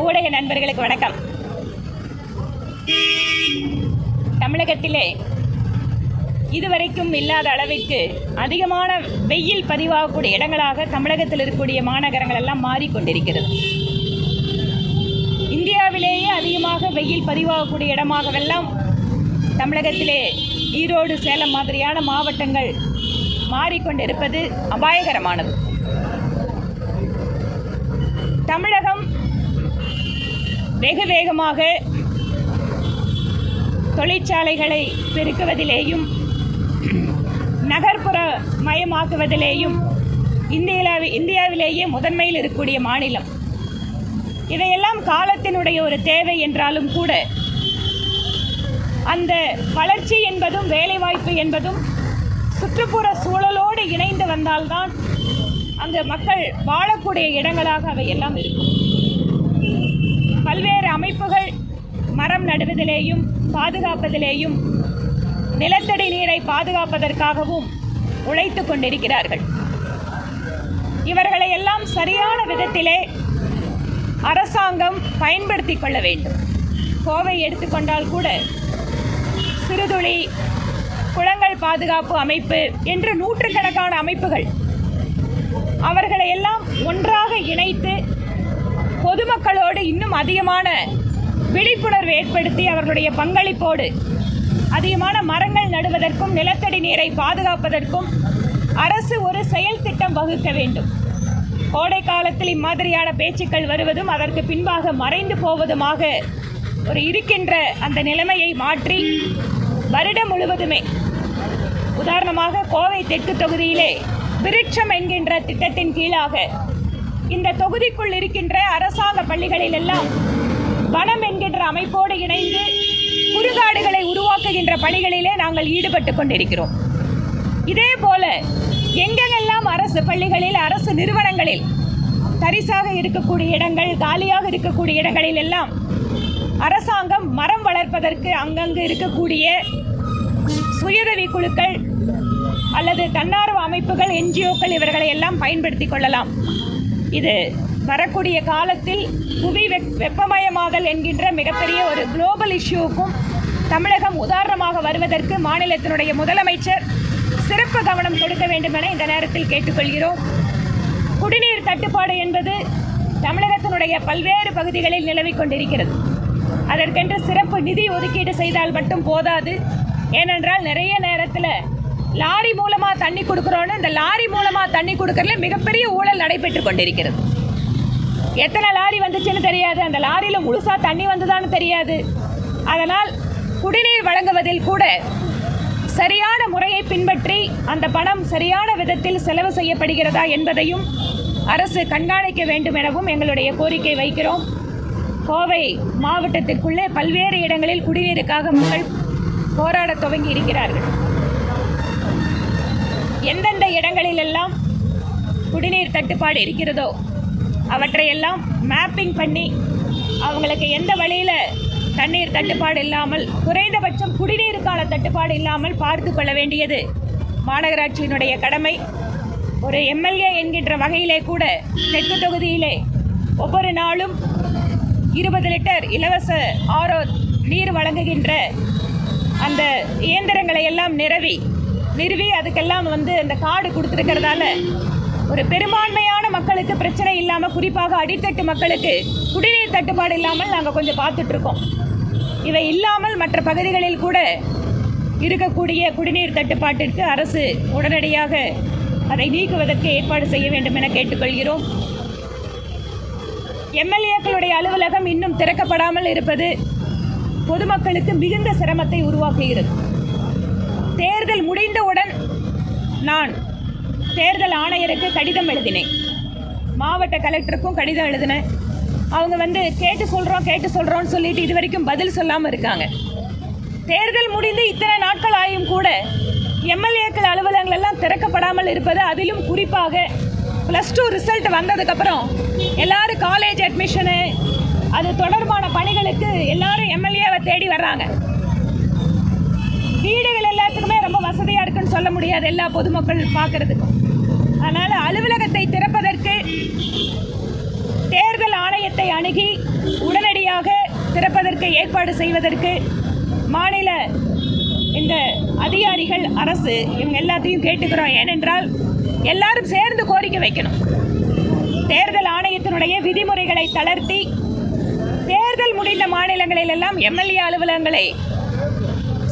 ஊடக நண்பர்களுக்கு வணக்கம். தமிழகத்திலே இதுவரைக்கும் இல்லாத அளவிற்கு அதிகமான வெயில் பதிவாகக்கூடிய இடங்களாக தமிழகத்தில் இருக்கக்கூடிய மாநகரங்கள் எல்லாம் மாறிக்கொண்டிருக்கிறது. இந்தியாவிலேயே அதிகமாக வெயில் பதிவாகக்கூடிய இடமாகவெல்லாம் தமிழகத்திலே ஈரோடு சேலம் மாதிரியான மாவட்டங்கள் மாறிக்கொண்டிருப்பது அபாயகரமானது. தமிழகம் வெகு வேகமாக தொழிற்சாலைகளை பெருக்குவதிலேயும் நகர்ப்புற மயமாக்குவதிலேயும் இந்தியாவி இந்தியாவிலேயே முதன்மையில் இருக்கக்கூடிய மாநிலம். இதையெல்லாம் காலத்தினுடைய ஒரு தேவை என்றாலும் கூட அந்த வளர்ச்சி என்பதும் வேலைவாய்ப்பு என்பதும் சுற்றுப்புற சூழலோடு இணைந்து வந்தால்தான் அங்கு மக்கள் வாழக்கூடிய இடங்களாக அவையெல்லாம் இருக்கும். அமைப்புகள் மரம் நடுவதிலேயும் பாதுகாப்பதிலேயும் நிலத்தடி நீரை பாதுகாப்பதற்காகவும் உழைத்து கொண்டிருக்கிறார்கள். இவர்களை எல்லாம் சரியான விதத்திலே அரசாங்கம் பயன்படுத்தி கொள்ள வேண்டும். கோவை எடுத்துக்கொண்டால் கூட சிறுதுளி குளங்கள் பாதுகாப்பு அமைப்பு என்று நூற்றுக்கணக்கான அமைப்புகள் அவர்களை எல்லாம் ஒன்றாக இணைத்து பொதுமக்களோடு இன்னும் அதிகமான விழிப்புணர்வு ஏற்படுத்தி அவர்களுடைய பங்களிப்போடு அதிகமான மரங்கள் நடுவதற்கும் நிலத்தடி நீரை பாதுகாப்பதற்கும் அரசு ஒரு செயல் திட்டம் வகுக்க வேண்டும். கோடை காலத்தில் இம்மாதிரியான பேச்சுக்கள் வருவதும் அதற்கு பின்பாக மறைந்து போவதுமாக ஒரு இருக்கின்ற அந்த நிலைமையை மாற்றி வருடம் முழுவதுமே உதாரணமாக கோவை தெற்கு தொகுதியிலே விருட்சம் என்கின்ற திட்டத்தின் கீழாக இந்த தொகுதிக்குள் இருக்கின்ற அரசாங்க பள்ளிகளில் எல்லாம் வனம் என்கின்ற அமைப்போடு இணைந்து குறுகாடுகளை உருவாக்குகின்ற பணிகளிலே நாங்கள் ஈடுபட்டு கொண்டிருக்கிறோம். இதே போல எங்கெங்கெல்லாம் அரசு பள்ளிகளில் அரசு நிறுவனங்களில் தரிசாக இருக்கக்கூடிய இடங்கள் காலியாக இருக்கக்கூடிய இடங்களில் எல்லாம் அரசாங்கம் மரம் வளர்ப்பதற்கு அங்கங்கு இருக்கக்கூடிய சுயதவி குழுக்கள் அல்லது தன்னார்வ அமைப்புகள் என்ஜிஓக்கள் இவர்களை எல்லாம் பயன்படுத்தி கொள்ளலாம். இது வரக்கூடிய காலத்தில் புவி வெப் வெப்பமயமாதல் என்கின்ற மிகப்பெரிய ஒரு குளோபல் இஷ்யூவுக்கும் தமிழகம் உதாரணமாக வருவதற்கு மாநிலத்தினுடைய முதலமைச்சர் சிறப்பு கவனம் கொடுக்க வேண்டும் என இந்த நேரத்தில் கேட்டுக்கொள்கிறோம். குடிநீர் தட்டுப்பாடு என்பது தமிழகத்தினுடைய பல்வேறு பகுதிகளில் நிலவிக் கொண்டிருக்கிறது. அதற்கென்று சிறப்பு நிதி ஒதுக்கீடு செய்தால் மட்டும் போதாது. ஏனென்றால் நிறைய நேரத்தில் லாரி மூலமாக தண்ணி கொடுக்குறோன்னு இந்த லாரி மூலமாக தண்ணி கொடுக்கறதுல மிகப்பெரிய ஊழல் நடைபெற்று கொண்டிருக்கிறது. எத்தனை லாரி வந்துச்சுன்னு தெரியாது. அந்த லாரியில் முழுசாக தண்ணி வந்ததான்னு தெரியாது. அதனால் குடிநீர் வழங்குவதில் கூட சரியான முறையை பின்பற்றி அந்த பணம் சரியான விதத்தில் செலவு செய்யப்படுகிறதா என்பதையும் அரசு கண்காணிக்க வேண்டும் எனவும் எங்களுடைய கோரிக்கை வைக்கிறோம். கோவை மாவட்டத்திற்குள்ளே பல்வேறு இடங்களில் குடிநீருக்காக மக்கள் போராடத் துவங்கி இருக்கிறார்கள் எந்தெந்த இடங்களிலெல்லாம் குடிநீர் தட்டுப்பாடு இருக்கிறதோ அவற்றையெல்லாம் மேப்பிங் பண்ணி அவங்களுக்கு எந்த வழியில் தண்ணீர் தட்டுப்பாடு இல்லாமல் குறைந்தபட்சம் குடிநீருக்கான தட்டுப்பாடு இல்லாமல் பார்த்து கொள்ள வேண்டியது மாநகராட்சியினுடைய கடமை. ஒரு எம்எல்ஏ என்கின்ற வகையிலே கூட தெற்கு தொகுதியிலே ஒவ்வொரு நாளும் இருபது லிட்டர் இலவச ஆரோ நீர் வழங்குகின்ற அந்த இயந்திரங்களை எல்லாம் நிரவி நிறுவி அதுக்கெல்லாம் வந்து அந்த கார்டு கொடுத்துருக்கிறதால ஒரு பெரும்பான்மையான மக்களுக்கு பிரச்சனை இல்லாமல் குறிப்பாக அடித்தட்டு மக்களுக்கு குடிநீர் தட்டுப்பாடு இல்லாமல் நாங்கள் கொஞ்சம் பார்த்துட்ருக்கோம். இவை இல்லாமல் மற்ற பகுதிகளில் கூட இருக்கக்கூடிய குடிநீர் தட்டுப்பாட்டிற்கு அரசு உடனடியாக அதை நீக்குவதற்கு ஏற்பாடு செய்ய வேண்டும் என கேட்டுக்கொள்கிறோம். எம்எல்ஏக்களுடைய அலுவலகம் இன்னும் திறக்கப்படாமல் இருப்பது பொதுமக்களுக்கு மிகுந்த சிரமத்தை உருவாக்குகிறது. தேர்தல் முடிந்தவுடன் நான் தேர்தல் ஆணையருக்கு கடிதம் எழுதினேன். மாவட்ட கலெக்டருக்கும் கடிதம் எழுதினேன். அவங்க வந்து கேட்டு சொல்கிறோம் கேட்டு சொல்கிறோம்னு சொல்லிட்டு இது வரைக்கும் பதில் சொல்லாமல் இருக்காங்க. தேர்தல் முடிந்து இத்தனை நாட்கள் ஆயும் கூட எம்எல்ஏக்கள் அலுவலகங்கள் எல்லாம் திறக்கப்படாமல் இருப்பது அதிலும் குறிப்பாக ப்ளஸ் டூ ரிசல்ட் வந்ததுக்கப்புறம் எல்லோரும் காலேஜ் அட்மிஷனு அது தொடர்பான பணிகளுக்கு எல்லாரும் எம்எல்ஏவை தேடி வர்றாங்க. வீடுகளை வசதியாக இருக்குன்னு சொல்ல முடியாது எல்லா பொதுமக்கள் பார்க்கறது. அதனால் அலுவலகத்தை திறப்பதற்கு தேர்தல் ஆணையத்தை அணுகி உடனடியாக திறப்பதற்கு ஏற்பாடு செய்வதற்கு மாநில இந்த அதிகாரிகள் அரசு இவங்க எல்லாத்தையும் கேட்டுக்கிறோம். ஏனென்றால் எல்லாரும் சேர்ந்து கோரிக்கை வைக்கணும். தேர்தல் ஆணையத்தினுடைய விதிமுறைகளை தளர்த்தி தேர்தல் முடிந்த மாநிலங்களிலெல்லாம் எம்எல்ஏ அலுவலகங்களை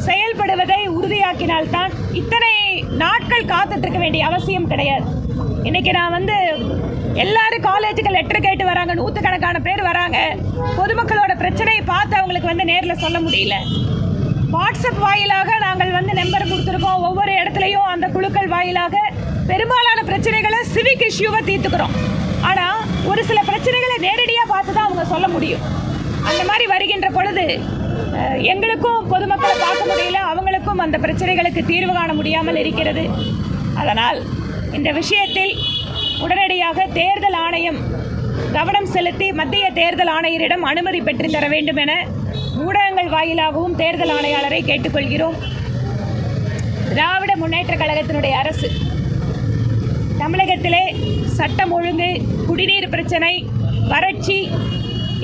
செயல்படுவதை உறுதியாக்கினால்தான் இத்தனை நாட்கள் காத்துட்டு இருக்க வேண்டிய அவசியம் கிடையாது. இன்னைக்கு நான் வந்து எல்லாரும் காலேஜுக்கு லெட்டர் கேட்டு வராங்க நூற்றுக்கணக்கான பேர் வராங்க. பொதுமக்களோட பிரச்சனையை பார்த்து அவங்களுக்கு வந்து நேரில் சொல்ல முடியல. வாட்ஸ்அப் வாயிலாக நாங்கள் வந்து நம்பர் கொடுத்துருக்கோம். ஒவ்வொரு இடத்துலையும் அந்த குழுக்கள் வாயிலாக பெரும்பாலான பிரச்சனைகளை சிவிக் இஷ்யூவை தீர்த்துக்கிறோம். ஆனால் ஒரு சில பிரச்சனைகளை நேரடியாக பார்த்து தான் அவங்க சொல்ல முடியும். அந்த மாதிரி வருகின்ற பொழுது எங்களுக்கும் பொதுமக்களை பார்க்க முடியல. அவங்களுக்கும் அந்த பிரச்சனைகளுக்கு தீர்வு காண முடியாமல் இருக்கிறது. அதனால் இந்த விஷயத்தில் உடனடியாக தேர்தல் ஆணையம் கவனம் செலுத்தி மத்திய தேர்தல் ஆணையரிடம் அனுமதி பெற்று தர வேண்டும் என ஊடகங்கள் வாயிலாகவும் தேர்தல் ஆணையாளரை கேட்டுக்கொள்கிறோம். திராவிட முன்னேற்ற கழகத்தினுடைய அரசு தமிழகத்திலே சட்டம் ஒழுங்கு குடிநீர் பிரச்சனை வறட்சி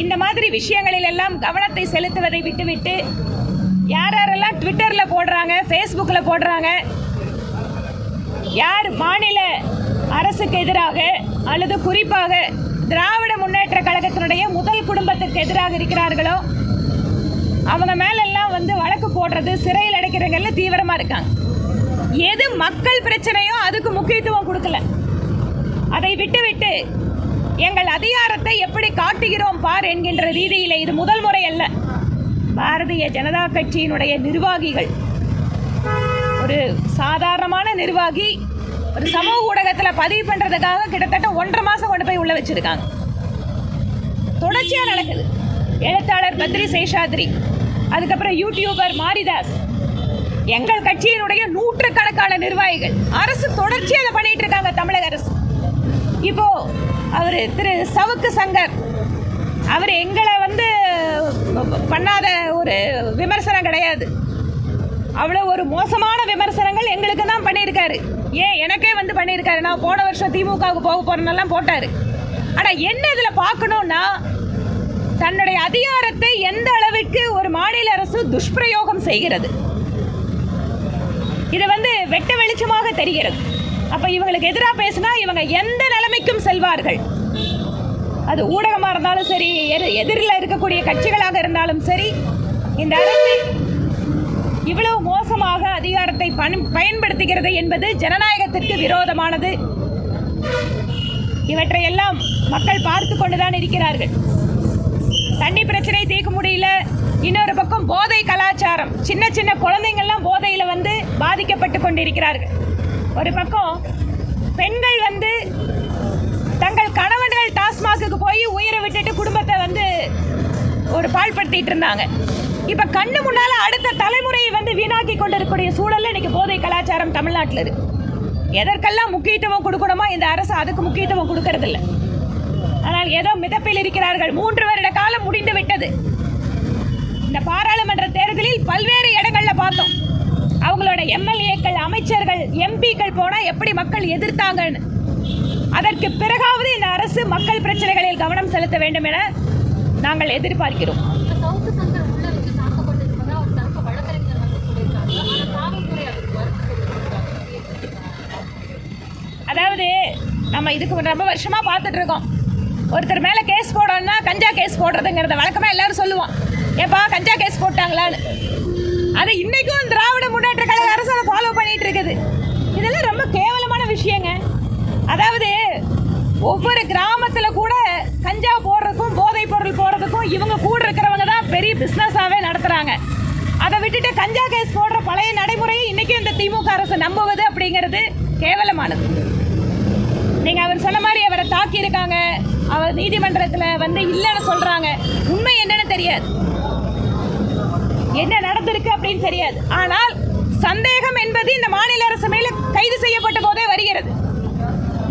இந்த மாதிரி விஷயங்களில் எல்லாம் கவனத்தை செலுத்துவதை விட்டுவிட்டு யார் யாரெல்லாம் ட்விட்டரில் போடுறாங்க ஃபேஸ்புக்கில் போடுறாங்க யார் மாநில அரசுக்கு எதிராக அல்லது குறிப்பாக திராவிட முன்னேற்ற கழகத்தினுடைய முதல் குடும்பத்திற்கு எதிராக இருக்கிறார்களோ அவங்க மேலெல்லாம் வந்து வழக்கு போடுறது சிறையில் அடைக்கிறவங்கல்ல தீவிரமாக இருக்காங்க. எது மக்கள் பிரச்சனையோ அதுக்கு முக்கியத்துவம் கொடுக்கல. அதை விட்டுவிட்டு எங்கள் அதிகாரத்தை எப்படி காட்டுகிறோம் பார் என்கின்ற ரீதியில் இது முதல் முறை அல்ல. பாரதிய ஜனதா கட்சியினுடைய நிர்வாகிகள். ஒரு சாதாரணமான நிர்வாகி ஒரு சமூக ஊடகத்தில் பதிவு பண்ணுறதுக்காக கிட்டத்தட்ட ஒன்றரை மாதம் கொண்டு போய் உள்ள வச்சிருக்காங்க. தொடர்ச்சியாக நடக்குது. எழுத்தாளர் பத்ரி சேஷாத்ரி அதுக்கப்புறம் யூடியூபர் மாரிதாஸ். எங்கள் கட்சியினுடைய நூற்றுக்கணக்கான நிர்வாகிகள். அரசு தொடர்ச்சியாக அதை பண்ணிட்டு இருக்காங்க தமிழக அரசு. இப்போ அவர் திரு சவுக்கு சங்கர் அவர் எங்களை வந்து பண்ணாத ஒரு விமர்சனம் கிடையாது. அவ்வளோ ஒரு மோசமான விமர்சனங்கள் எங்களுக்கு தான் பண்ணியிருக்காரு. ஏன் எனக்கே வந்து பண்ணியிருக்காரு? நான் போன வருஷம் திமுகவுக்கு போக போகிறேன்னெல்லாம் போட்டார். ஆனால் என்ன இதில் பார்க்கணுன்னா தன்னுடைய அதிகாரத்தை எந்த அளவிற்கு ஒரு மாநில அரசு துஷ்பிரயோகம் செய்கிறது? இது வந்து வெட்ட வெளிச்சமாக தெரிகிறது. அப்போ இவங்களுக்கு எதிராக பேசினா இவங்க எந்த நிலைமைக்கும் செல்வார்கள். அது ஊடகமாக இருந்தாலும் சரி எதிரில் இருக்கக்கூடிய கட்சிகளாக இருந்தாலும் சரி இந்த அரசு இவ்வளவு மோசமாக அதிகாரத்தை பயன் பயன்படுத்துகிறது என்பது ஜனநாயகத்திற்கு விரோதமானது. இவற்றையெல்லாம் மக்கள் பார்த்து கொண்டுதான் இருக்கிறார்கள். தண்ணி பிரச்சனை தீர்க்க முடியல இன்னொரு பக்கம் போதை கலாச்சாரம். சின்ன சின்ன குழந்தைங்கள்லாம் போதையில் வந்து பாதிக்கப்பட்டு கொண்டிருக்கிறார்கள். ஒரு பக்கம் பெண்கள் வந்து தங்கள் கணவன்கள் டாஸ்மாகுக்கு போய் உயிரை விட்டுட்டு குடும்பத்தை வந்து ஒரு பாழ்படுத்திட்டு இருந்தாங்க. இப்போ கண்ணு முன்னால அடுத்த தலைமுறையை வந்து வீணாக்கி கொண்டிருக்கக்கூடிய சூழலில் இன்றைக்கி போதை கலாச்சாரம் தமிழ்நாட்டில் இருக்கு. எதற்கெல்லாம் முக்கியத்துவம் கொடுக்கணுமோ இந்த அரசு அதுக்கு முக்கியத்துவம் கொடுக்கறதில்ல. ஆனால் ஏதோ மிதப்பில் இருக்கிறார்கள். மூன்று வருட காலம் முடிந்து விட்டது. இந்த பாராளுமன்ற தேர்தலில் பல்வேறு இடங்களில் பார்த்தோம். அவங்களோட எம்எல்ஏக்கள் அமைச்சர்கள் எம்பிக்கள் போனா எப்படி மக்கள் எதிர்த்தாங்கன்னு? அதற்கு பிறகாவது இந்த அரசு மக்கள் பிரச்சனைகளில் கவனம் செலுத்த வேண்டும் என நாங்கள் எதிர்பார்க்கிறோம். அதாவது நம்ம இதுக்கு ரொம்ப வருஷமா பார்த்துட்டு இருக்கோம். ஒருத்தர் மேலே கேஸ் போடணும்னா கஞ்சா கேஸ் போடுறதுங்கிறத வழக்கமாக எல்லாரும் சொல்லுவோம். ஏப்பா கஞ்சா கேஸ் போட்டாங்களான்னு. அது இன்னைக்கும் திராவிட முன்னேற்ற கழக அரசு அதை ஃபாலோ பண்ணிட்டு இருக்குது இதெல்லாம் ரொம்ப கேவலமான விஷயங்க. அதாவது ஒவ்வொரு கிராமத்தில் கூட கஞ்சா போடுறதுக்கும் போதைப் பொருள் போடுறதுக்கும் இவங்க கூட இருக்கிறவங்க தான் பெரிய பிஸ்னஸாகவே நடத்துகிறாங்க அதை விட்டுட்டு கஞ்சா கேஸ் போடுற பழைய நடைமுறையை இன்றைக்கும் இந்த திமுக அரசு நம்புவது அப்படிங்கிறது கேவலமானது. நீங்கள் அவர் சொன்ன மாதிரி அவரை தாக்கியிருக்காங்க அவர் நீதிமன்றத்தில் வந்து இல்லைன்னு சொல்கிறாங்க உண்மை என்னன்னு தெரியாது. என்ன நடந்திருக்கு அப்படின்னு தெரியாது. ஆனால் சந்தேகம் என்பது இந்த மாநில அரசு மேல கைது செய்யப்பட்ட போதே வருகிறது.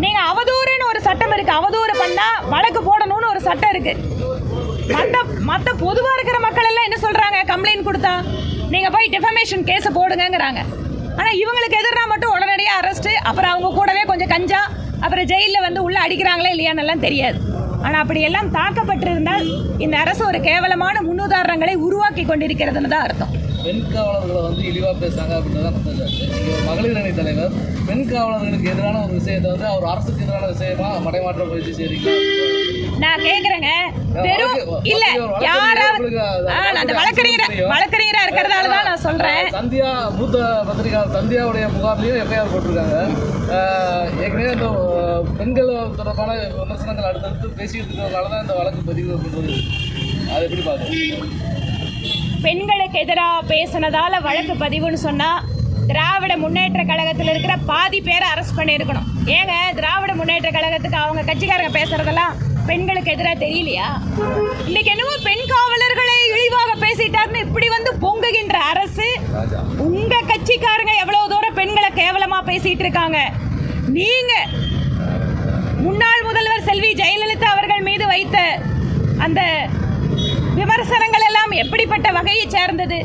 நீங்க அவதூறுன்னு ஒரு சட்டம் இருக்கு. அவதூறு பண்ணா வழக்கு போடணும்னு ஒரு சட்டம் இருக்கு. மற்ற மற்ற பொதுவா இருக்கிற மக்கள் எல்லாம் என்ன சொல்றாங்க? கம்ப்ளைண்ட் கொடுத்தா? நீங்க போய் டிஃபமேஷன் கேஸை போடுங்கிறாங்க ஆனா இவங்களுக்கு எதிராக மட்டும் உடனடியாக அரெஸ்ட் அப்புறம் அவங்க கூடவே கொஞ்சம் கஞ்சா அப்புறம் ஜெயிலில் வந்து உள்ள அடிக்கிறாங்களே இல்லையான்னு எல்லாம் தெரியாது. ஆனால் அப்படியெல்லாம் தாக்கப்பட்டிருந்தால் இந்த அரசு ஒரு கேவலமான முன்னுதாரணங்களை உருவாக்கி கொண்டிருக்கிறதுன்னு தான் அர்த்தம். பெண் காவலர்களை வந்து இழிவாக பேசுறாங்க அப்படின்றத குற்றச்சாட்டு ஒரு மகளிர் அணி தலைவர் பெண் காவலர்களுக்கு எதிரான ஒரு விஷயத்தை வந்து அவர் அரசுக்கு எதிரான விஷயமா மடைமாற்ற முயற்சி செய்றீங்க நான் கேக்குறேங்க. வழக்கு- இல்ல யாராவது அந்த வழக்கறிஞர். வழக்கறிஞரா இருக்கிறதால தான் நான் சொல்றேன். சந்தியா மூத்த பத்திரிகையாளர் சந்தியாவுடைய புகார்லையும் எஃப்ஐஆர் போட்டிருக்காங்க. ஏற்கனவே இந்த பெண்கள் தொடர்பான விமர்சனங்கள் அடுத்தடுத்து பேசிட்டு இருக்கிறதுனால தான் இந்த வழக்கு பதிவு பண்ணுறது அதை எப்படி பார்க்குறீங்க பெண்களுக்கு எதிராக பேசுனதால வழக்கு பதிவுன்னு சொன்னால் திராவிட முன்னேற்ற கழகத்தில் இருக்கிற பாதி பேரை அரெஸ்ட் பண்ணியிருக்கணும். ஏங்க திராவிட முன்னேற்ற கழகத்துக்கு அவங்க கட்சிக்காரங்க பேசுறதெல்லாம் பெண்களுக்கு எதிராக தெரியலையா? இன்னைக்கு என்னவோ பெண் காவலர்களை இழிவாக பேசிட்டாருன்னு இப்படி வந்து பொங்குகின்ற அரசு உங்க கட்சிக்காரங்க எவ்வளவு தூரம் பெண்களை கேவலமா பேசிட்டு இருக்காங்க? நீங்க முன்னாள் முதல்வர் செல்வி ஜெயலலிதா அவர்கள் மீது வைத்த அந்த விமர்சனங்கள் எல்லாம் எப்படிப்பட்ட வகையை சேர்ந்தது?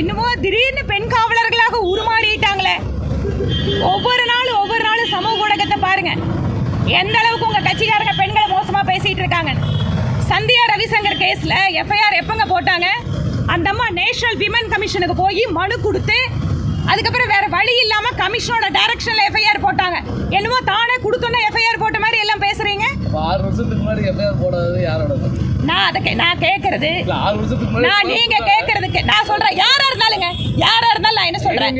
இன்னுமோ திடீர்னு பெண் காவலர்களாக உருமாறிட்டாங்களே. ஒவ்வொரு நாளும் ஒவ்வொரு நாளும் சமூக ஊடகத்தை பாருங்க. எந்த அளவுக்கு உங்க கட்சிக்காரங்க பெண்களை மோசமா பேசிட்டு இருக்காங்க? சந்தியா ரவிசங்கர் கேஸ்ல எஃப்ஐஆர் எப்பங்க போட்டாங்க? அந்த அம்மா நேஷனல் விமன் கமிஷனுக்கு போய் மனு கொடுத்து அதுக்கப்புறம் வேற வழி இல்லாம கமிஷனோட டைரக்ஷன்ல எஃப்ஐஆர் போட்டாங்க. என்னமோ தானே கொடுத்தோன்னே எஃப்ஐஆர் போட்ட மாதிரி எல்லாம் பேசுறீங்க? ஆறு வருஷத்துக்கு முன்னாடி எஃப்ஐஆர் போடாதது யாரோட நான் அதை நான் கேட்கறது நான் நீங்க கேட்கறதுக்கு நான் சொல்றேன். யாரா இருந்தாலுங்க யாரா இருந்தாலும் நான் என்ன சொல்றேன்?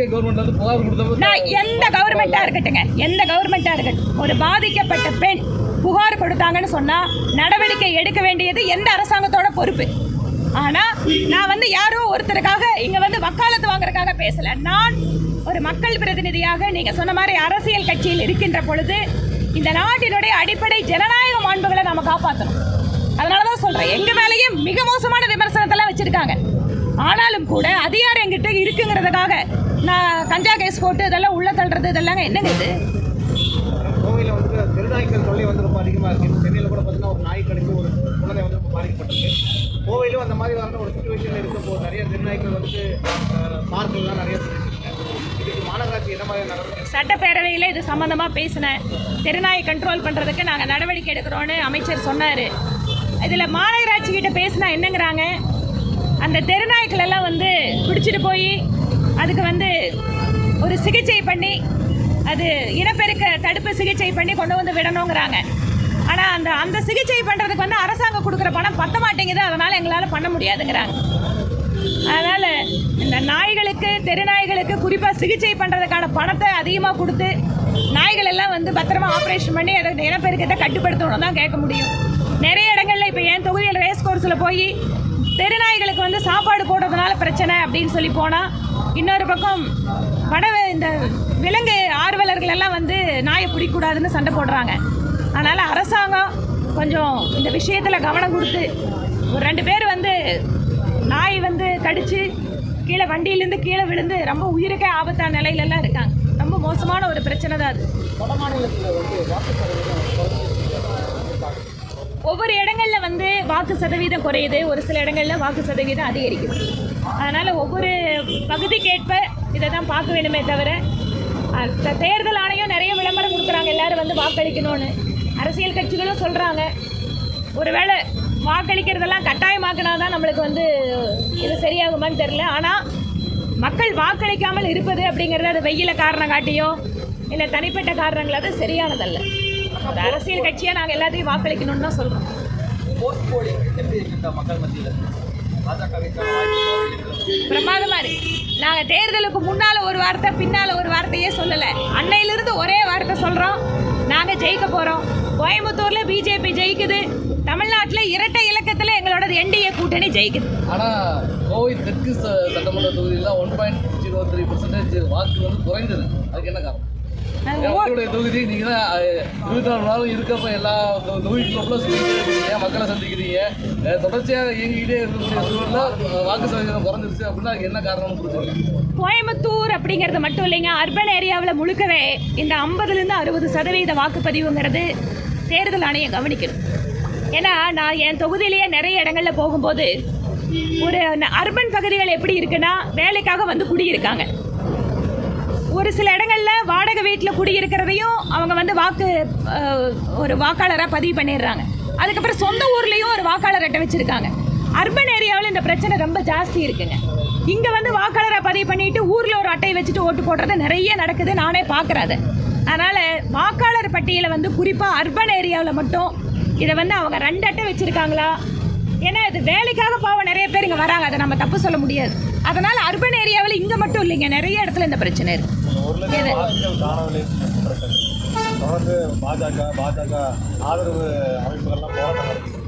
நான் எந்த கவர்மெண்டா இருக்கட்டுங்க எந்த கவர்மெண்டா இருக்கட்டும் ஒரு பாதிக்கப்பட்ட பெண் புகார் கொடுத்தாங்கன்னு சொன்னா நடவடிக்கை எடுக்க வேண்டியது எந்த அரசாங்கத்தோட பொறுப்பு. ஆனா நான் வந்து யாரோ ஒருத்தருக்காக இங்க வந்து வக்காலத்து வாங்குறதுக்காக பேசல. நான் ஒரு மக்கள் பிரதிநிதியாக நீங்க சொன்ன மாதிரி அரசியல் கட்சியில் இருக்கின்ற பொழுது இந்த நாட்டினுடைய அடிப்படை ஜனநாயக மாண்புகளை நாம காப்பாற்றணும் அதனால தான் சொல்றேன். எங்க மேலேயே மிக மோசமான விமர்சனத்தெல்லாம் வச்சிருக்காங்க. ஆனாலும் கூட அதிகாரம் எங்கிட்ட இருக்குங்கிறதுக்காக நான் கஞ்சா கேஸ் போட்டு இதெல்லாம் உள்ள தள்ளுறது இதெல்லாம் என்னங்க இது? கோவையில் வந்து தெருநாய்க்கள் தொல்லை வந்து ரொம்ப அதிகமாக இருக்குது சென்னையில் கூட பார்த்தீங்கன்னா ஒரு நாய் கடிச்சு ஒரு குழந்தை வந்து ரொம்ப பாதிக்கப்பட்டிருக்கு. கோவையிலும் அந்த மாதிரி வந்து ஒரு சுச்சுவேஷன் இருக்கும்போது நிறைய தெருநாய்க்கள் வந்து பார்க்கெல்லாம் நிறைய சட்டப்பேரவையில் இது சம்மந்தமாக பேசினேன். தெருநாயை கண்ட்ரோல் பண்ணுறதுக்கு நாங்கள் நடவடிக்கை எடுக்கிறோன்னு அமைச்சர் சொன்னார். இதில் மாநகராட்சி கிட்ட பேசினா என்னங்கிறாங்க? அந்த தெருநாய்க்கள் எல்லாம் வந்து பிடிச்சிட்டு போய் அதுக்கு வந்து ஒரு சிகிச்சை பண்ணி அது இனப்பெருக்க தடுப்பு சிகிச்சை பண்ணி கொண்டு வந்து விடணுங்கிறாங்க. ஆனால் அந்த அந்த சிகிச்சை பண்ணுறதுக்கு வந்து அரசாங்கம் கொடுக்குற பணம் பத்த மாட்டேங்குது. அதனால் எங்களால் பண்ண முடியாதுங்கிறாங்க. அதனால் இந்த நாய்களுக்கு தெருநாய்களுக்கு குறிப்பாக சிகிச்சை பண்ணுறதுக்கான பணத்தை அதிகமாக கொடுத்து நாய்கள் எல்லாம் வந்து பத்திரமா ஆப்ரேஷன் பண்ணி அதை இனப்பெருக்கத்தை கட்டுப்படுத்தணும் தான் கேட்க முடியும். நிறைய இடங்கள் இப்போ என் தொகுதியில் ரேஸ் கோர்ஸில் போய் தெருநாய்களுக்கு வந்து சாப்பாடு போடுறதுனால பிரச்சனை அப்படின்னு சொல்லி போனால் இன்னொரு பக்கம் படவை இந்த விலங்கு ஆர்வலர்கள் எல்லாம் வந்து நாயை பிடிக்கூடாதுன்னு சண்டை போடுறாங்க. அதனால் அரசாங்கம் கொஞ்சம் இந்த விஷயத்தில் கவனம் கொடுத்து ஒரு ரெண்டு பேர் வந்து நாய் வந்து கடித்து கீழே வண்டியிலேருந்து கீழே விழுந்து ரொம்ப உயிருக்கே ஆபத்தான நிலையிலலாம் இருக்காங்க. ரொம்ப மோசமான ஒரு பிரச்சனை தான் அது. ஒவ்வொரு இடங்கள்ல வந்து வாக்கு சதவீதம் குறையுது. ஒரு சில இடங்களில் வாக்கு சதவீதம் அதிகரிக்குது. அதனால் ஒவ்வொரு பகுதிக்கேற்ப இதை தான் பார்க்க வேணுமே தவிர தேர்தல் ஆணையம் நிறைய விளம்பரம் கொடுக்குறாங்க. எல்லோரும் வந்து வாக்களிக்கணும்னு. அரசியல் கட்சிகளும் சொல்கிறாங்க ஒருவேளை வாக்களிக்கிறதெல்லாம் கட்டாயமாக்கினா தான் நம்மளுக்கு வந்து இது சரியாகுமான்னு தெரியல. ஆனால் மக்கள் வாக்களிக்காமல் இருப்பது அப்படிங்கிறது அது வெயில காரணம் காட்டியோ இல்லை தனிப்பட்ட காரணங்கள் அது சரியானதல்ல. ஒரு அரசியல் கட்சியாக நாங்கள் எல்லாத்தையும் வாக்களிக்கணும்னு தான் சொல்கிறோம் போஸ்ட் பிரமாதமா இருக்கு நாங்க தேர்தலுக்கு முன்னால ஒரு வார்த்தை பின்னால ஒரு வார்த்தையே சொல்லல. அன்னையிலிருந்து ஒரே வார்த்தை சொல்றோம். நாங்க ஜெயிக்க போறோம். கோயம்புத்தூர்ல பிஜேபி ஜெயிக்குது. தமிழ்நாட்டில் இரட்டை இலக்கத்தில் எங்களோட என்டிஏ கூட்டணி ஜெயிக்குது. ஆனால் கோவை தெற்கு சட்டமன்ற தொகுதியில் one point zero three percentage வாக்கு வந்து குறைந்தது. அதுக்கு என்ன காரணம்? உங்களுடைய தொகுதி நீங்கள் தான் இருபத்தி நாலு நாளும் இருக்கப்ப எல்லா தொ- தொகுதிக்குள்ள சுற்றிக்கிட்டே இருக்கீங்க மக்களை சந்திக்கிறீங்க? தொடர்ச்சியாக இயங்கிக்கிட்டே இருக்கக்கூடிய சூழலில் வாக்கு சதவீதம் குறைஞ்சிருச்சு அப்படின்னா அதுக்கு என்ன காரணம்னு புரிஞ்சுக்கலாம் கோயம்புத்தூர் அப்படிங்கிறது மட்டும் இல்லைங்க. அர்பன் ஏரியாவில் முழுக்கவே இந்த ஐம்பதுலேருந்து அறுபது சதவீத வாக்குப்பதிவுங்கிறது தேர்தல் ஆணையம் கவனிக்கணும். ஏன்னா நான் என் தொகுதியிலேயே நிறைய இடங்களில் போகும்போது ஒரு ந- அர்பன் பகுதிகள் எப்படி இருக்குன்னா வேலைக்காக வந்து குடியிருக்காங்க. ஒரு சில இடங்களில் வாடகை வீட்டில் குடியிருக்கிறதையும் அவங்க வந்து வாக்கு ஒரு வாக்காளராக பதிவு பண்ணிடுறாங்க. அதுக்கப்புறம் சொந்த ஊர்லேயும் ஒரு வாக்காளர் அட்டை வச்சுருக்காங்க அர்பன் ஏரியாவில் இந்த பிரச்சனை ரொம்ப ஜாஸ்தி இருக்குங்க. இங்கே வந்து வாக்காளரை பதிவு பண்ணிட்டு ஊரில் ஒரு அட்டையை வச்சுட்டு ஓட்டு போடுறது நிறைய நடக்குது நானே பார்க்குறேன் அதனால் வாக்காளர் பட்டியலை வந்து குறிப்பாக அர்பன் ஏரியாவில் மட்டும் இதை வந்து அவங்க ரெண்டு அட்டை வச்சுருக்காங்களா? ஏன்னா இது வேலைக்காக பாவம் நிறைய பேர் இங்கே வராங்க அதை நம்ம தப்பு சொல்ல முடியாது. அதனால் அர்பன் ஏரியாவில் இங்கே மட்டும் இல்லைங்க. நிறைய இடத்துல இந்த பிரச்சனை இருக்குது தொடர்ந்து பாஜக பாஜக ஆதரவு அமைப்புகள்லாம் போராட்டம் நடத்திட்டு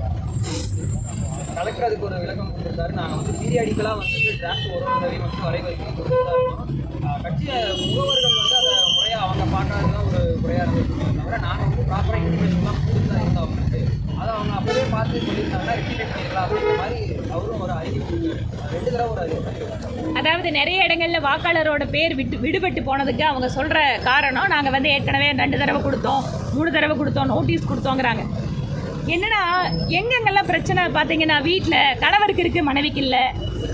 கலெக்டர் அதுக்கு ஒரு விளக்கம் கொடுத்துருக்காரு. நாங்கள் வந்து பீரியாடிக்கலாக வந்துட்டு டிராஃப்ட் ஒரு தடவை தான் இருக்கோம். ஆஹ் கட்சியை முகவர்கள் வந்து அதை முறையாக அவங்க பார்க்காதது தான் ஒரு குறையாக இருந்துச்சு தவிர நாங்கள் வந்து ப்ராப்பராக இன்ஃபர்மேஷன்லாம் கொடுத்து தான் இருந்தோம் அவங்களுக்கு அதை அவங்க அப்போவே பார்த்து சொல்லியிருந்தாங்கன்னா ரெக்டிஃபை பண்ணிடலாம் அப்படின்ற மாதிரி அவரும் ஒரு அறிவிப்பு கொடுத்தாரு. ரெண்டு தடவை ஒரு அறிவிப்பு அதாவது நிறைய இடங்களில் வாக்காளரோட பேர் விட்டு விடுபட்டு போனதுக்கு அவங்க சொல்கிற காரணம் நாங்கள் வந்து ஏற்கனவே ரெண்டு தடவை கொடுத்தோம் மூணு தடவை கொடுத்தோம் நோட்டீஸ் கொடுத்தோங்கிறாங்க. என்னென்னா எங்கெங்கெல்லாம் பிரச்சனை பார்த்தீங்கன்னா வீட்டில் கணவருக்கு இருக்குது மனைவிக்கு இல்லை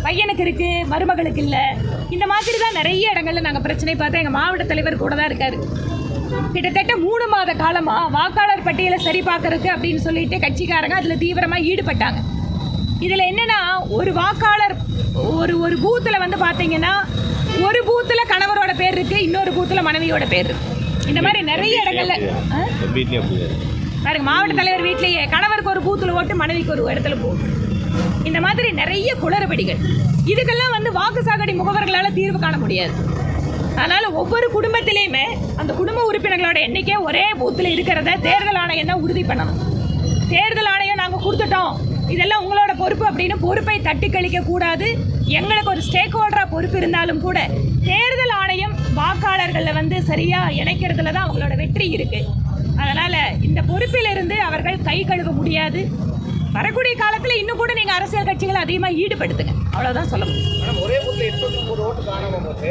பையனுக்கு இருக்குது மருமகளுக்கு இல்லை இந்த மாதிரி தான் நிறைய இடங்களில் நாங்கள் பிரச்சனை பார்த்தோம். எங்கள் மாவட்ட தலைவர் கூட தான் இருக்கார். கிட்டத்தட்ட மூணு மாத காலமாக வாக்காளர் பட்டியலை சரி பார்க்கறதுக்கு அப்படின்னு சொல்லிட்டு கட்சிக்காரங்க அதில் தீவிரமாக ஈடுபட்டாங்க. இதில் என்னென்னா ஒரு வாக்காளர் ஒரு ஒரு பூத்தில் வந்து பார்த்தீங்கன்னா ஒரு பூத்தில் கணவரோட பேர் இருக்கு இன்னொரு பூத்தில் மனைவியோட பேர் இருக்கு. இந்த மாதிரி நிறைய இடங்கள்ல பாருங்க மாவட்ட தலைவர் வீட்லயே கணவருக்கு ஒரு பூத்தில் ஓட்டு மனைவிக்கு ஒரு இடத்துல போட்டு இந்த மாதிரி நிறைய குளறுபடிகள். இதுக்கெல்லாம் வந்து வாக்கு சாகடி முகவர்களால் தீர்வு காண முடியாது. அதனால் ஒவ்வொரு குடும்பத்திலையுமே அந்த குடும்ப உறுப்பினர்களோட எண்ணிக்கை ஒரே பூத்தில் இருக்கிறத தேர்தல் ஆணையம் தான் உறுதி பண்ணணும். தேர்தல் ஆணையம் நாங்கள் கொடுத்துட்டோம். இதெல்லாம் உங்களோட பொறுப்பு அப்படின்னு பொறுப்பை தட்டி கழிக்க கூடாது. எங்களுக்கு ஒரு ஸ்டேக் ஹோல்டராக பொறுப்பு இருந்தாலும் கூட தேர்தல் ஆணையம் வாக்காளர்களை வந்து சரியாக இணைக்கிறதுல தான் அவங்களோட வெற்றி இருக்குது அதனால் இந்த பொறுப்பிலிருந்து அவர்கள் கை கழுவ முடியாது. வரக்கூடிய காலத்தில் இன்னும் கூட நீங்கள் அரசியல் கட்சிகளை அதிகமாக ஈடுபடுத்துங்க. அவ்வளோதான் சொல்ல முடியும். ஒரே பூத்தில் எட்நூத்தி ஓட்டு காணாமல் போது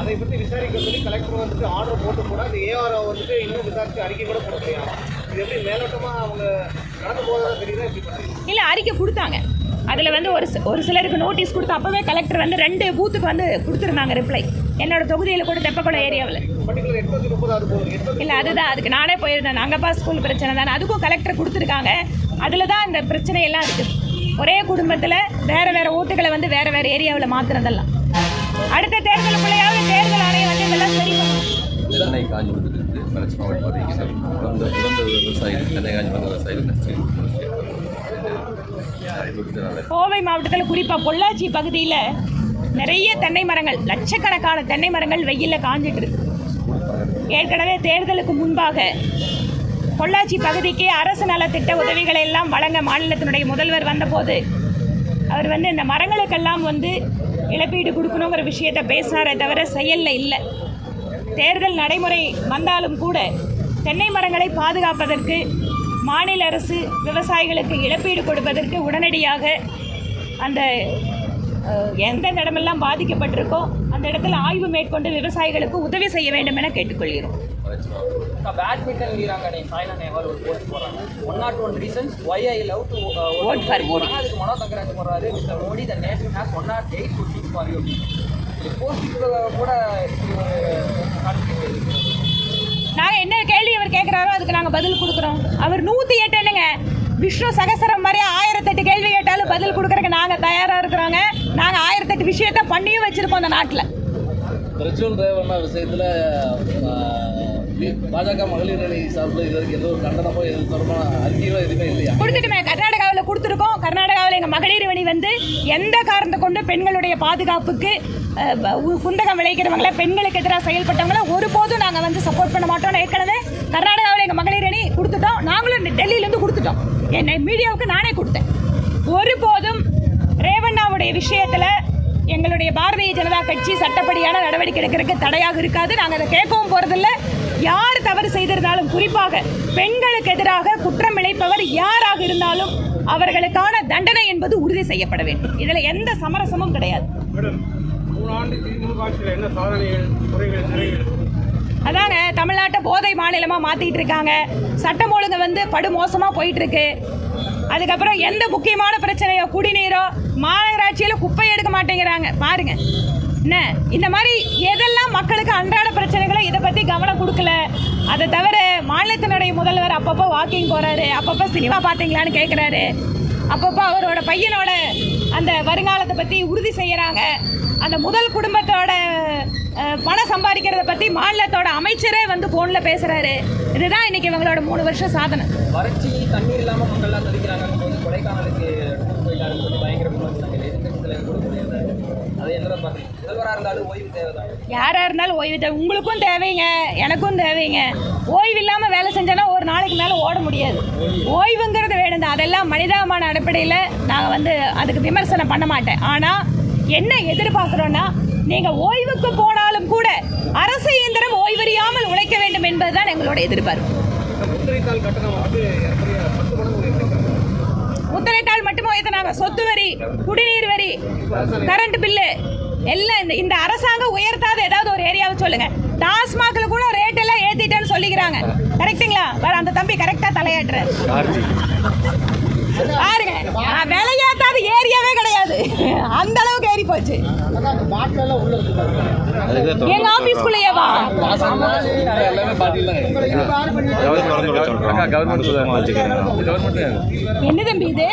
அதை பற்றி விசாரிக்க சொல்லி கலெக்டர் வந்துட்டு ஆர்டர் போட்டு கூட அந்த ஏஆர் வந்துட்டு இன்னும் விசாரிச்சு அறிக்கை கூட கொடுக்கலையா இது எப்படி மேலோட்டமாக அவங்க நடந்து போகிறதா தெரியுதா? எப்படி பண்ணுறீங்க இல்லை அறிக்கை கொடுத்தாங்க. அதில் வந்து ஒரு ஒரு சிலருக்கு நோட்டீஸ் கொடுத்து அப்போவே கலெக்டர் வந்து ரெண்டு பூத்துக்கு வந்து கொடுத்துருந்தாங்க ரிப்ளை என்னோட தொகுதியில் கூட தெப்பக்குளம் ஏரியாவில் இல்லை அதுதான் அதுக்கு நானே போயிருந்தேன். நாங்கப்பா ஸ்கூல் பிரச்சனை தானே. அதுக்கும் கலெக்டர் கொடுத்துருக்காங்க. அதில் தான் இந்த பிரச்சனையெல்லாம் இருக்குது ஒரே குடும்பத்தில் வேறு வேறு ஓட்டுகளை வந்து வேறு வேறு ஏரியாவில் மாற்றுறதெல்லாம் அடுத்த தேர்தலுக்குள்ளேயாவது தேர்தல் ஆணையம் வந்து இதெல்லாம் சரி விவசாயிகள் விவசாயிகள் நஷ்டம் கோவை மாவட்டத்தில் குறிப்பாக பொள்ளாச்சி பகுதியில் நிறைய தென்னை மரங்கள் லட்சக்கணக்கான தென்னை மரங்கள் வெயிலில் காஞ்சிட்டு இருக்கு. ஏற்கனவே தேர்தலுக்கு முன்பாக பொள்ளாச்சி பகுதிக்கு அரசு நலத்திட்ட உதவிகளை எல்லாம் வழங்க மாநிலத்தினுடைய முதல்வர் வந்தபோது அவர் வந்து இந்த மரங்களுக்கெல்லாம் வந்து இழப்பீடு கொடுக்கணுங்கிற விஷயத்தை பேசினாரே தவிர செயலில் இல்லை. தேர்தல் நடைமுறை வந்தாலும் கூட தென்னை மரங்களை பாதுகாப்பதற்கு மாநில அரசு விவசாயிகளுக்கு இழப்பீடு கொடுப்பதற்கு உடனடியாக அந்த எந்தெந்த இடமெல்லாம் பாதிக்கப்பட்டிருக்கோ அந்த இடத்துல ஆய்வு மேற்கொண்டு விவசாயிகளுக்கு உதவி செய்ய வேண்டும் என கேட்டுக்கொள்கிறோம். பேட்மிண்டன் வீராங்கனை சாய்னா நேவால் ஒரு போஸ்ட் போடுறாங்க one naught one reasons why I love to for Modi. அதுக்கு மனோ தங்கராஜ் போடுறாரு mister Modi the nation has one naught eight questions for you post கூட இப்படி ஒரு கான்ஃபிளிக் இருக்கு நாங்கள் என்ன கேள்வி அவர் கேட்குறாரோ அதுக்கு நாங்கள் பதில் கொடுக்குறோம். அவர் நூற்றி எட்டு என்னங்க? விஷ்ணு சகசரம் மாதிரி ஆயிரத்தெட்டு கேள்வி கேட்டாலும் பதில் கொடுக்குறதுக்கு நாங்கள் தயாராக இருக்கிறோங்க. நாங்கள் ஆயிரத்தெட்டு விஷயத்த பண்ணியும் வச்சுருக்கோம் அந்த நாட்டில். பிரச்சுவல் ரேவண்ணா விஷயத்தில் பாஜக மகளிர் அணி சார்பில் இது வரைக்கும் எந்த ஒரு கண்டனமோ எது தொடர்பான அறிக்கையோ எதுவுமே இல்லையா? கொடுத்துட்டுமே கர்நாடகாவில் கொடுத்துருக்கோம். கர்நாடகாவில் எங்கள் மகளிர் அணி வந்து எந்த காரணத்தை கொண்டு பெண்களுடைய பாதுகாப்புக்கு குந்தகம் விளைக்கிறவங்கள பெண்களுக்கு எதிராக செயல்பட்டவங்கள ஒருபோதும் நாங்கள் வந்து சப்போர்ட் பண்ண மாட்டோம். ஏற்கனவே கர்நாடகாவில் எங்கள் மகளிர் அணி கொடுத்துட்டோம். நாங்களும் டெல்லியிலேருந்து கொடுத்துட்டோம். என்னை மீடியாவுக்கு நானே கொடுத்தேன். ஒருபோதும் ரேவண்ணாவுடைய விஷயத்தில் எங்களுடைய பாரதிய ஜனதா கட்சி சட்டப்படியான நடவடிக்கை எடுக்கிறதுக்கு தடையாக இருக்காது. நாங்கள் அதை கேட்கவும் போகிறதில்ல யார் தவறு செய்திருந்தாலும் குறிப்பாக பெண்களுக்கு எதிராக குற்றம் இழைப்பவர் யாராக இருந்தாலும் அவர்களுக்கான தண்டனை என்பது உறுதி செய்யப்பட வேண்டும். இதில் எந்த சமரசமும் கிடையாது. திமுக ஆட்சியில் என்ன சாதனைகள் குறைகள் நிறைகள்? அதாங்க தமிழ்நாட்டை போதை மாநிலமாக மாற்றிட்டு இருக்காங்க. சட்டம் ஒழுங்கு வந்து படுமோசமாக போயிட்டு இருக்கு அதுக்கப்புறம் எந்த முக்கியமான பிரச்சனையோ குடிநீரோ மாநகராட்சியில் குப்பை எடுக்க மாட்டேங்கிறாங்க. பாருங்க. என்ன? இந்த மாதிரி எதெல்லாம் மக்களுக்கு அன்றாட பிரச்சனைகளை இதை பற்றி கவனம் கொடுக்கல. அதை தவிர மாநிலத்தினுடைய முதல்வர் அப்பப்போ வாக்கிங் போகிறாரு அப்பப்போ சினிமா பார்த்தீங்களான்னு கேட்குறாரு அப்பப்போ அவரோட பையனோட அந்த வருங்காலத்தை பற்றி உறுதி செய்கிறாங்க அந்த முதல் குடும்பத்தோட பணம் சம்பாதிக்கிறத பற்றி மாநிலத்தோட அமைச்சரே வந்து ஃபோனில் பேசுகிறாரு இதுதான் இன்னைக்கு இவங்களோட மூணு வருஷம் சாதனை. வறட்சி தண்ணீர் இல்லாமல் மக்கள்லாம் தவிக்கிறாங்க கொடைக்கானலுக்கு டூர் பயங்கர விமர்சனங்கள் எதிர்க்கட்சி அதை எந்த பார்க்குறீங்க? யாராக இருந்தாலும் ஓய்வு தேவை. உங்களுக்கும் தேவைங்க எனக்கும் தேவைங்க. ஓய்வு இல்லாமல் வேலை செஞ்சோன்னா ஒரு நாளைக்கு மேலே ஓட முடியாது. ஓய்வுங்கிறது வேணும் தான் அதெல்லாம் மனிதாபிமான அடிப்படையில் நாங்கள் வந்து அதுக்கு விமர்சனம் பண்ண மாட்டேன். ஆனால் என்ன எதிர்பார்க்குறோன்னா நீங்கள் ஓய்வுக்கு போனாலும் கூட அரசு இயந்திரம் ஓய்வறியாமல் உழைக்க வேண்டும் என்பதுதான் எங்களோட எதிர்பார்ப்பு. முத்திரைத்தாள் மட்டும் சொத்து வரி குடிநீர் வரி கரண்ட் பில்லு எல்லாம் இந்த இந்த அரசாங்கம் உயர்த்தாத ஏதாவது ஒரு ஏரியாவை சொல்லுங்க. டாஸ்மாக்ல கூட ரேட் எல்லாம் ஏத்திட்டேன்னு சொல்லிக்கிறாங்க. கரெக்ட்டுங்களா? வேற அந்த தம்பி கரெக்டா தலையாட்டுறாரு. பாருங்க. விலையாத்தாத ஏரியாவே கிடையாது. அந்த அளவுக்கு ஏறி போச்சு. எங்க ஆபீஸ்க்குள்ளேயேவா எல்லாமே பாட்டிலாம் கவர்மெண்ட் என்ன தம்பி இது?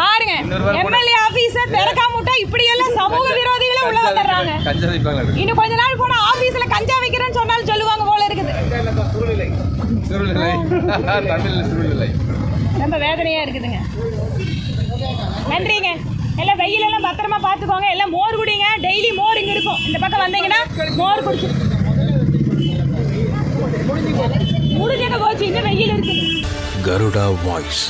பாருங்க எம்எல்ஏ ஆபீசர் திறக்காம விட்டா இப்படி எல்லாம் சமூக விரோதிகளே உள்ள வந்துடுறாங்க. இன்னும் கொஞ்ச நாள் போனா ஆபீஸ்ல கஞ்சா வைக்கிறேன்னு சொன்னாலும் சொல்லுவாங்க போல இருக்குது. ரொம்ப வேதனையா இருக்குதுங்க. நன்றிங்க. எல்லாம் வெயிலெல்லாம் பத்திரமா பார்த்துக்கோங்க. எல்லாம் மோர் குடிங்க. டெய்லி மோர் இங்கே இருக்கும். இந்த பக்கம் வந்தீங்கன்னா மோர் குடிச்சு முடிஞ்சங்க போச்சு. இன்னும் வெயில் இருக்குது. Garuda Voice